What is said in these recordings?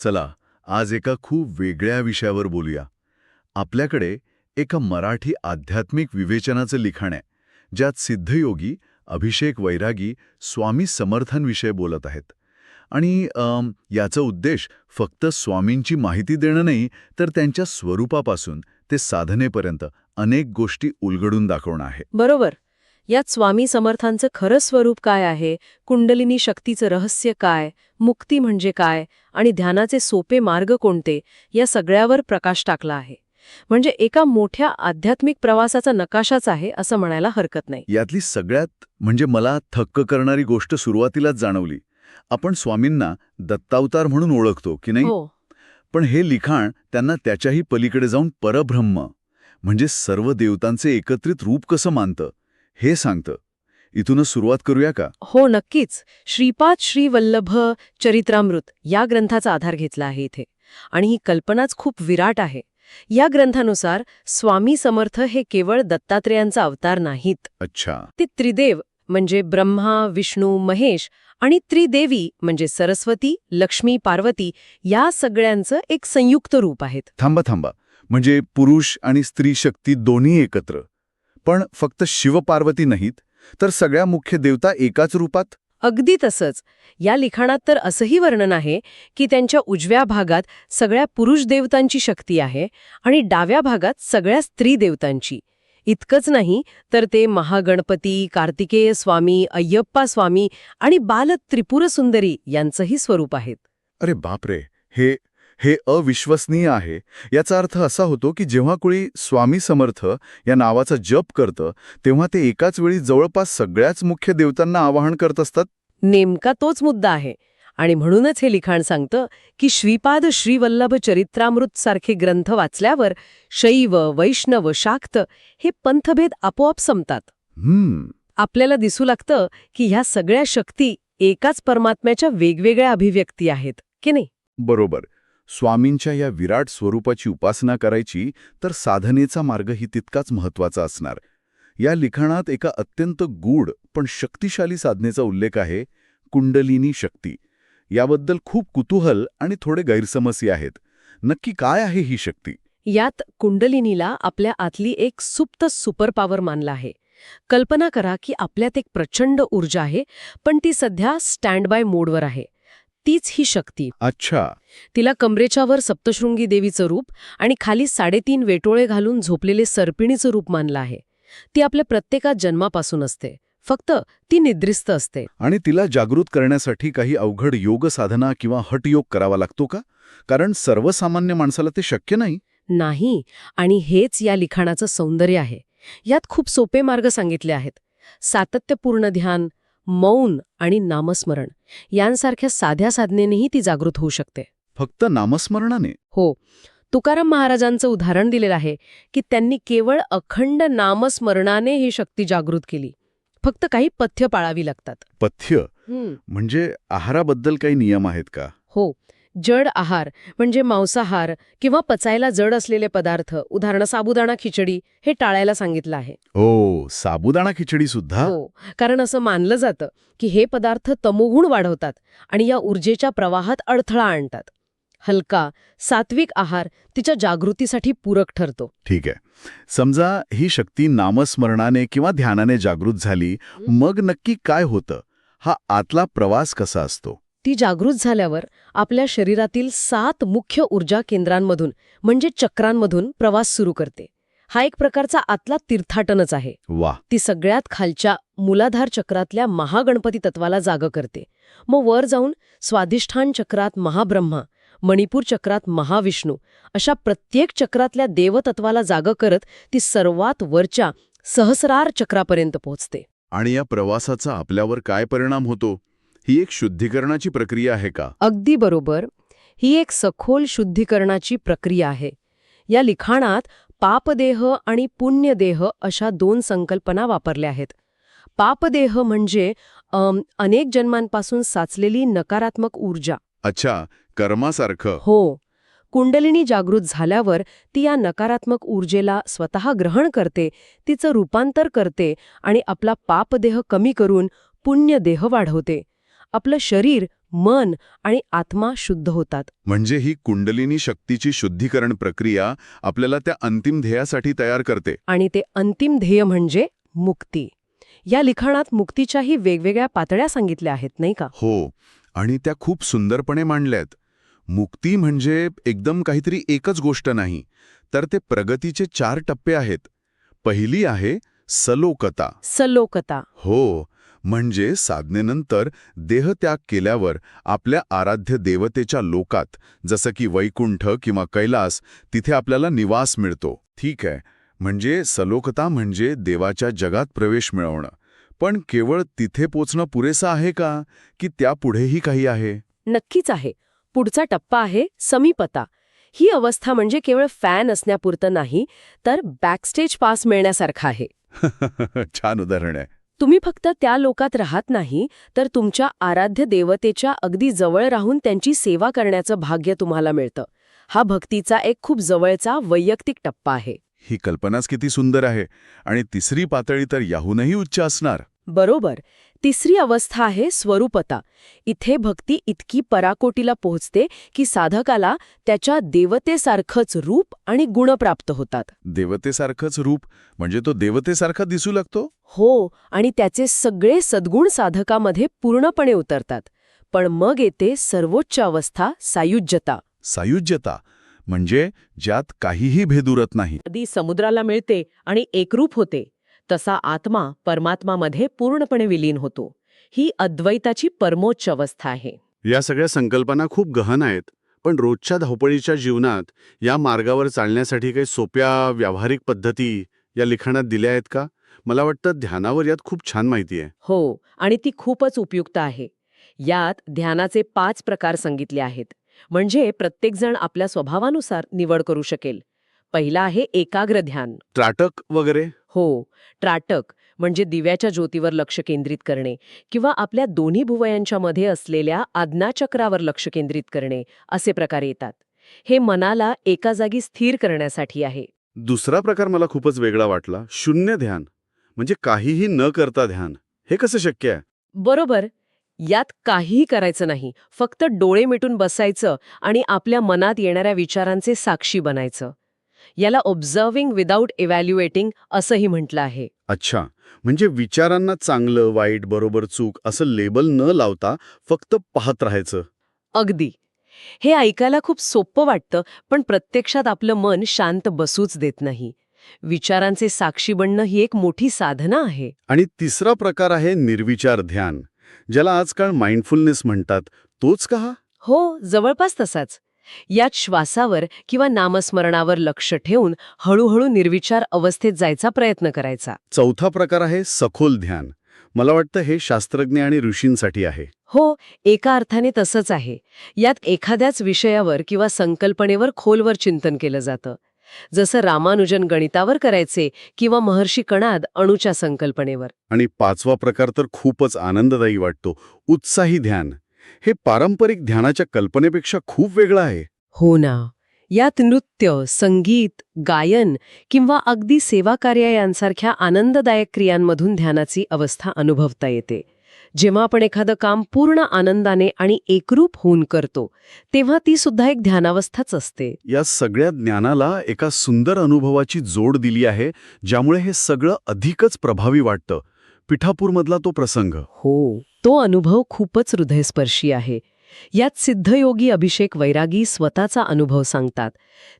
चला आज एका खूप वेगळ्या विषयावर बोलूया. आपल्याकडे एका मराठी आध्यात्मिक विवेचनाचं लिखाण आहे ज्यात सिद्धयोगी अभिषेक वैरागी स्वामी समर्थांविषयी बोलत आहेत. आणि याचा उद्देश फक्त स्वामींची माहिती देणं नाही तर त्यांच्या स्वरूपापासून ते साधनेपर्यंत अनेक गोष्टी उलगडून दाखवणं आहे. बरोबर. यात स्वामी समर्थांचं खरं स्वरूप काय आहे? कुंडलिनी शक्तीचं रहस्य काय? मुक्ती म्हणजे काय? आणि ध्यानाचे सोपे मार्ग कोणते? या सगळ्यावर प्रकाश टाकला आहे. म्हणजे एका मोठ्या आध्यात्मिक प्रवासाचा नकाशाच आहे असं म्हणायला हरकत नाही. यातली सगळ्यात म्हणजे मला थक्क करणारी गोष्ट सुरुवातीलाच जाणवली. आपण स्वामींना दत्तावतार म्हणून ओळखतो की नाही? हो. पण हे लिखाण त्यांना त्याच्याही पलीकडे जाऊन परब्रह्म म्हणजे सर्व देवतांचे एकत्रित रूप कसं मानतं? हे सांगतं. इथूनच सुरुवात करूया का? हो नक्कीच. श्रीपाद श्री वल्लभ चरित्रामृत या ग्रंथाचा आधार घेतला आहे इथे. आणि ही कल्पनाच खूप विराट आहे. या ग्रंथानुसार स्वामी समर्थ हे केवळ दत्तात्रेयांचा अवतार नाहीत. अच्छा. ते त्रिदेव म्हणजे ब्रह्मा विष्णू महेश आणि त्रिदेवी म्हणजे सरस्वती लक्ष्मी पार्वती या सगळ्यांचं एक संयुक्त रूप आहेत. थांबा थांबा. म्हणजे पुरुष आणि स्त्री शक्ती दोन्ही एकत्र. पण फक्त शिवपार्वती नाहीत तर सगळ्या मुख्य देवता एकाच रूपात? अगदी तसंच. या लिखाणात तर असंही वर्णन आहे की त्यांच्या उजव्या भागात सगळ्या पुरुष देवतांची शक्ती आहे आणि डाव्या भागात सगळ्या स्त्री देवतांची. इतकंच नाही तर ते महागणपती कार्तिकेय स्वामी अय्यप्पा स्वामी आणि बाल त्रिपुर सुंदरी यांचंही स्वरूप आहेत. अरे बापरे! हे हे अविश्वसनीय आहे. याचा अर्थ असा होतो की जेव्हा कोणी स्वामी समर्थ या नावाचा जप करतं तेव्हा ते एकाच वेळी जवळपास सगळ्याच मुख्य देवतांना आवाहन करत असतात? नेमका तोच मुद्दा आहे. आणि म्हणूनच हे लिखाण सांगतं की श्रीपाद श्रीवल्लभ चरित्रामृत सारखे ग्रंथ वाचल्यावर शैव वैष्णव शाक्त हे पंथभेद आपोआप संपतात. आपल्याला दिसू लागतं की ह्या सगळ्या शक्ती एकाच परमात्म्याच्या वेगवेगळ्या अभिव्यक्ती आहेत की नाही? बरोबर. स्वामींच्या या विराट स्वरूपाची उपासना करायची तर साधनेचा मार्गही तितकाच महत्त्वाचा असणार. या लिखाणात एका अत्यंत गूढ पण शक्तिशाली साधनेचा उल्लेख आहे कुंडलिनी शक्ती. याबद्दल खूप कुतूहल आणि थोडे गैरसमस्या आहेत. नक्की काय आहे ही शक्ती? यात कुंडलिनीला आपल्या आतली एक सुप्त सुपर पॉवर मानला आहे. कल्पना करा की आपल्यात एक प्रचंड ऊर्जा आहे पण ती सध्या स्टँड बाय मोडवर आहे. तीच ही शक्ती. अच्छा. तिला कमरेच्यावर सप्तशृंगी देवीचं रूप आणि खाली साडेतीन वेटोळे घालून झोपलेले सर्पिणीचं रूप मानलं आहे. ती आपल्या प्रत्येकात जन्मापासून असते. फक्त ती निद्रिस्त असते. आणि तिला जागृत करण्यासाठी काही अवघड योग साधना किंवा हटयोग करावा लागतो का? कारण सर्वसामान्य माणसाला ते शक्य नाही. नाही. आणि हेच या लिखाणाचं सौंदर्य आहे. यात खूप सोपे मार्ग सांगितले आहेत. सातत्यपूर्ण ध्यान मौन आणि नामस्मरण यांसारख्या साध्या साधनेनेही ती जागृत होऊ शकते. फक्त नामस्मरणाने? हो. तुकाराम महाराजांचं उदाहरण दिलेलं आहे की त्यांनी केवळ अखंड नामस्मरणाने ही शक्ती जागृत केली. फक्त काही पथ्य पाळावी लागतात. पथ्य? म्हणजे आहाराबद्दल काही नियम आहेत का? हो. जड आहार म्हणजे मांसाहार किंवा पचायला जड असलेले पदार्थ उदाहरण साबुदाणा खिचडी हे टाळायला सांगितलं आहे. ओ साबुदाणा खिचडी सुद्धा? हो कारण असं मानलं जातं की हे पदार्थ तमोगुण वाढवतात आणि या ऊर्जेच्या प्रवाहात अडथळा आणतात. हलका सात्विक आहार तिच्या जागृतीसाठी पूरक ठरतो. ठीक आहे. समजा ही शक्ती नामस्मरणाने किंवा ध्यानाने जागृत झाली मग नक्की काय होतं? हा आतला प्रवास कसा असतो? ती जागृत झाल्यावर आपल्या शरीरातील सात मुख्य ऊर्जा केंद्रांमधून म्हणजे चक्रांमधून प्रवास सुरू करते. हा एक प्रकारचा आतला तीर्थाटनच आहे. वा ती सगळ्यात खालच्या मूलाधार चक्रातल्या महागणपती तत्वाला जाग करते. मग वर जाऊन स्वाधिष्ठान चक्रात महाब्रह्मा मणिपूर चक्रात महाविष्णू अशा प्रत्येक चक्रातल्या देवतत्वाला जाग करत ती सर्वात वरच्या सहस्रार चक्रापर्यंत पोहोचते. आणि या प्रवासाचा आपल्यावर काय परिणाम होतो? ही एक शुद्धीकरणाची प्रक्रिया आहे का? अगदी बरोबर. ही एक सखोल शुद्धीकरणाची प्रक्रिया आहे. या लिखाणात पापदेह आणि पुण्यदेह अशा दोन संकल्पना वापरल्या आहेत. पापदेह म्हणजे अनेक जन्मांपासून साचलेली नकारात्मक ऊर्जा. अच्छा कर्मासारखं. हो. कुंडलिनी जागृत झाल्यावर ती या नकारात्मक ऊर्जेला स्वतः ग्रहण करते तिचं रूपांतर करते आणि आपला पापदेह कमी करून पुण्यदेह वाढवते. आपलं शरीर मन आणि आत्मा शुद्ध होतात. म्हणजे ही कुंडलिनी शक्तीची शुद्धीकरण प्रक्रिया आपल्याला त्या अंतिम ध्येयासाठी तयार करते. आणि ते अंतिम ध्येय म्हणजे मुक्ती. या लिखाणात मुक्तीच्याही वेगवेगळ्या पातळ्या सांगितल्या आहेत नाही का? हो आणि त्या खूप सुंदरपणे मांडल्यात. मुक्ती म्हणजे एकदम काहीतरी एकच गोष्ट नाही तर ते प्रगतीचे चार टप्पे आहेत. पहिली आहे सलोकता. सलोकता. हो म्हणजे साधनेनंतर देहत्याग केल्यावर आपल्या आराध्य देवतेच्या लोकात जसं की वैकुंठ किंवा कैलास तिथे आपल्याला निवास मिळतो. ठीक आहे. म्हणजे सलोकता म्हणजे देवाच्या जगात प्रवेश मिळवणं. पण केवळ तिथे पोचणं पुरेसं आहे का? की त्यापुढेही काही आहे? नक्कीच आहे. पुढचा टप्पा आहे समीपता. ही अवस्था म्हणजे केवळ फॅन असण्यापुरतं नाही तर बॅकस्टेज पास मिळण्यासारखं आहे. छान उदाहरण आहे. तुम्ही फक्त त्या लोकात राहत नाही तर तुमच्या आराध्य देवतेच्या अगदी जवळ राहून त्यांची सेवा करण्याचं भाग्य तुम्हाला मिळतं. हा भक्तीचा एक खूप जवळचा वैयक्तिक टप्पा आहे. ही कल्पनाच किती सुंदर आहे आणि तिसरी पातळी तर याहूनही उच्च असणार. बरोबर. तिसरी अवस्था आहे स्वरूपता. इथे भक्ती इतकी पराकोटीला पोहोचते की साधकाला त्याच्या देवतेसारखंच रूप आणि गुण प्राप्त होतात. देवतेसारखंच रूप? म्हणजे तो देवतेसारखा दिसू लागतो? हो आणि त्याचे सगळे सद्गुण साधकामध्ये पूर्णपणे उतरतात. पण मग येते सर्वोच्च अवस्था सायुज्यता. सायुज्यता? म्हणजे ज्यात काहीही भेद उरत नाही. नदी समुद्राला मिळते आणि एकरूप होते. तसा आत्मा परमात्मामध्ये पूर्णपणे विलीन होतो. ही अद्वैताची परमोच्च अवस्था आहे. या सगळ्या संकल्पना खूप गहन आहेत पण रोजच्या धावपळीच्या जीवनात या मार्गावर चालण्यासाठी काही सोप्या व्यावहारिक पद्धती या लिखाणात दिल्या आहेत का? मला वाटतं ध्यानावर यात खूप छान माहिती आहे. हो आणि ती खूपच उपयुक्त आहे. यात ध्यानाचे पाच प्रकार सांगितले आहेत. म्हणजे प्रत्येकजण आपल्या स्वभावानुसार निवड करू शकेल. पहिला आहे एकाग्र ध्यान. त्राटक वगैरे? हो ट्राटक म्हणजे दिव्याच्या ज्योतीवर लक्ष केंद्रित करणे किंवा आपल्या दोन्ही भुवयांच्या मध्ये असलेल्या आज्ञाचक्रावर लक्ष केंद्रित करणे असे प्रकार येतात. हे मनाला एका जागी स्थिर करण्यासाठी आहे. दुसरा प्रकार मला खूपच वेगळा वाटला शून्य ध्यान. म्हणजे काहीही न करता ध्यान. हे कसं शक्य आहे? बरोबर. यात काहीही करायचं नाही. फक्त डोळे मिटून बसायचं आणि आपल्या मनात येणाऱ्या विचारांचे साक्षी बनायचं. याला ऑब्झर्विंग विदाऊट इव्हॅल्युएटिंग असंही म्हटलं आहे. अच्छा. म्हणजे विचारांना चांगलं वाईट बरोबर चूक असं लेबल न लावता फक्त पाहत राहायचं. अगदी. हे ऐकायला खूप सोपं वाटतं पण प्रत्यक्षात आपलं मन शांत बसूच देत नाही. विचारांचे साक्षी बनणं ही एक मोठी साधना आहे. आणि तिसरा प्रकार आहे निर्विचार ध्यान. ज्याला आजकाल माइंडफुलनेस म्हणतात. तोच का हा? हो जवळपास तसाच. यात श्वासावर किंवा नामस्मरणावर लक्ष ठेवून हळूहळू निर्विचार अवस्थेत जायचा प्रयत्न करायचा. चौथा प्रकार आहे सखोल ध्यान. मला वाटतं हे शास्त्रज्ञ आणि ऋषींसाठी आहे. हो एका अर्थाने तसंच आहे. यात एखाद्याच विषयावर किंवा संकल्पनेवर खोलवर चिंतन केलं जातं. जसं रामानुजन गणितावर करायचे किंवा महर्षी कणाद अणुच्या संकल्पनेवर. आणि पाचवा प्रकार तर खूपच आनंददायी वाटतो उत्साही ध्यान. हे पारंपरिक ध्यानाच्या कल्पनेपेक्षा खूप वेगळं आहे. हो ना. यात नृत्य संगीत गायन किंवा अगदी सेवाकार्य यांसारख्या आनंददायक क्रियांमधून ध्यानाची अवस्था अनुभवता येते. जेव्हा आपण एखादं काम पूर्ण आनंदाने आणि एकरूप होऊन करतो तेव्हा ती सुद्धा एक ध्यानावस्थाच असते. या सगळ्या ज्ञानाला एका सुंदर अनुभवाची जोड दिली आहे ज्यामुळे हे सगळं अधिकच प्रभावी वाटतं. पिठापूरमधला तो प्रसंग. हो तो अनुभव खूपच हृदयस्पर्शी आहे. यात सिद्धयोगी अभिषेक वैरागी स्वतःचा अनुभव सांगतात.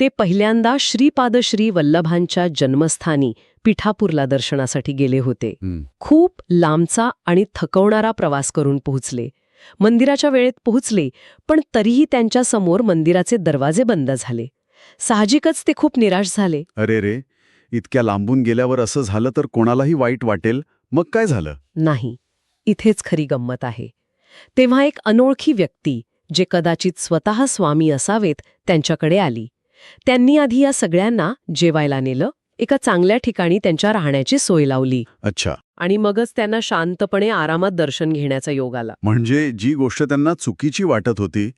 ते पहिल्यांदा श्रीपाद श्री वल्लभांच्या जन्मस्थानी पिठापूरला दर्शनासाठी गेले होते. खूप लांबचा आणि थकवणारा प्रवास करून पोहोचले. मंदिराच्या वेळेत पोहोचले पण तरीही त्यांच्यासमोर मंदिराचे दरवाजे बंद झाले. साहजिकच ते खूप निराश झाले. अरे रे इतक्या लांबून गेल्यावर असं झालं तर कोणालाही वाईट वाटेल? मग काय झालं? नाही इथेच खरी गंमत आहे. तेव्हा एक अनोळखी व्यक्ती जे कदाचित स्वतः स्वामी असावेत त्यांच्याकडे आली. त्यांनी आधी या सगळ्यांना जेवायला नेलं एका चांगल्या ठिकाणी त्यांच्या राहण्याची सोय लावली. अच्छा. आणि मगच त्यांना शांतपणे आरामात दर्शन घेण्याचा योग आला. म्हणजे जी गोष्ट त्यांना चुकीची वाटत होती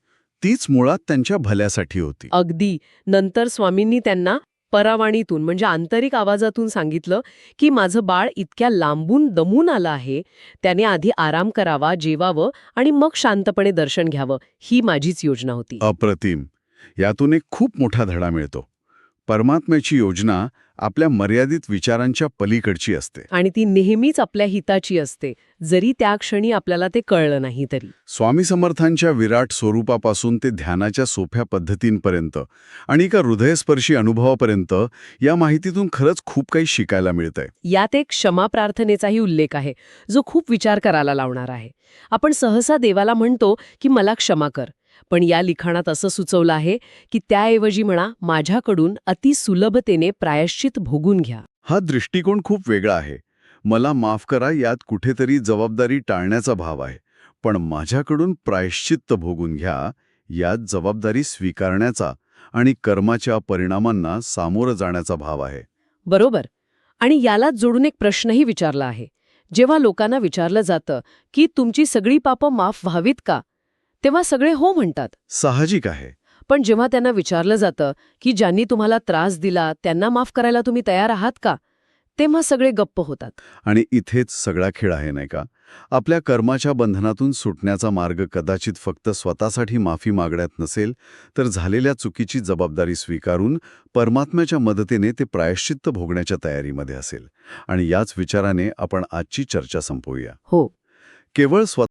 तीच मुळात त्यांच्या भल्यासाठी होती. अगदी. नंतर स्वामींनी त्यांना परावाणीतून म्हणजे आंतरिक आवाजातून सांगितलं की माझं बाळ इतक्या लांबून दमून आलं आहे त्याने आधी आराम करावा जेवावं आणि मग शांतपणे दर्शन घ्यावं ही माझीच योजना होती. अप्रतिम. यातून एक खूप मोठा धडा मिळतो. परमात्म्याची योजना आपल्या मर्यादित विचारांच्या पलीकडची असते. आणि ती नेहमीच आपल्या हिताची असते जरी त्या क्षणी आपल्याला ते कळलं नाही तरी. स्वामी समर्थांच्या विराट स्वरूपापासून ते ध्यानाच्या सोप्या पद्धतींपर्यंत आणि एका हृदयस्पर्शी अनुभवापर्यंत या माहितीतून खरंच खूप काही शिकायला मिळतंय. यात एक क्षमा प्रार्थनेचाही उल्लेख आहे जो खूप विचार करायला लावणार आहे. आपण सहसा देवाला म्हणतो की मला क्षमा कर. पण या लिखाणात असं सुचवलं आहे की त्याऐवजी म्हणा माझ्याकडून अतिसुलभतेने प्रायश्चित भोगून घ्या. हा दृष्टिकोन खूप वेगळा आहे. मला माफ करा यात कुठेतरी जबाबदारी टाळण्याचा भाव आहे. पण माझ्याकडून प्रायश्चित्त भोगून घ्या यात जबाबदारी स्वीकारण्याचा आणि कर्माच्या परिणामांना सामोरं जाण्याचा भाव आहे. बरोबर. आणि यालाच जोडून एक प्रश्नही विचारला आहे. जेव्हा लोकांना विचारलं जातं की तुमची सगळी पापं माफ व्हावीत का? तेव्हा सगळे हो म्हणतात. साहजिक आहे. पण जेव्हा त्यांना विचारलं जातं की ज्यांनी तुम्हाला त्रास दिला त्यांना माफ करायला तुम्ही तयार आहात का? तेव्हा सगळे गप्प होतात. आणि इथेच सगळा खेळ आहे नाही का? आपल्या कर्माच्या बंधनातून सुटण्याचा मार्ग कदाचित फक्त स्वतःसाठी माफी मागण्यात नसेल तर झालेल्या चुकीची जबाबदारी स्वीकारून परमात्म्याच्या मदतीने ते प्रायश्चित्त भोगण्याच्या तयारीमध्ये असेल. आणि याच विचाराने आपण आजची चर्चा संपवूया. हो. केवळ स्वतः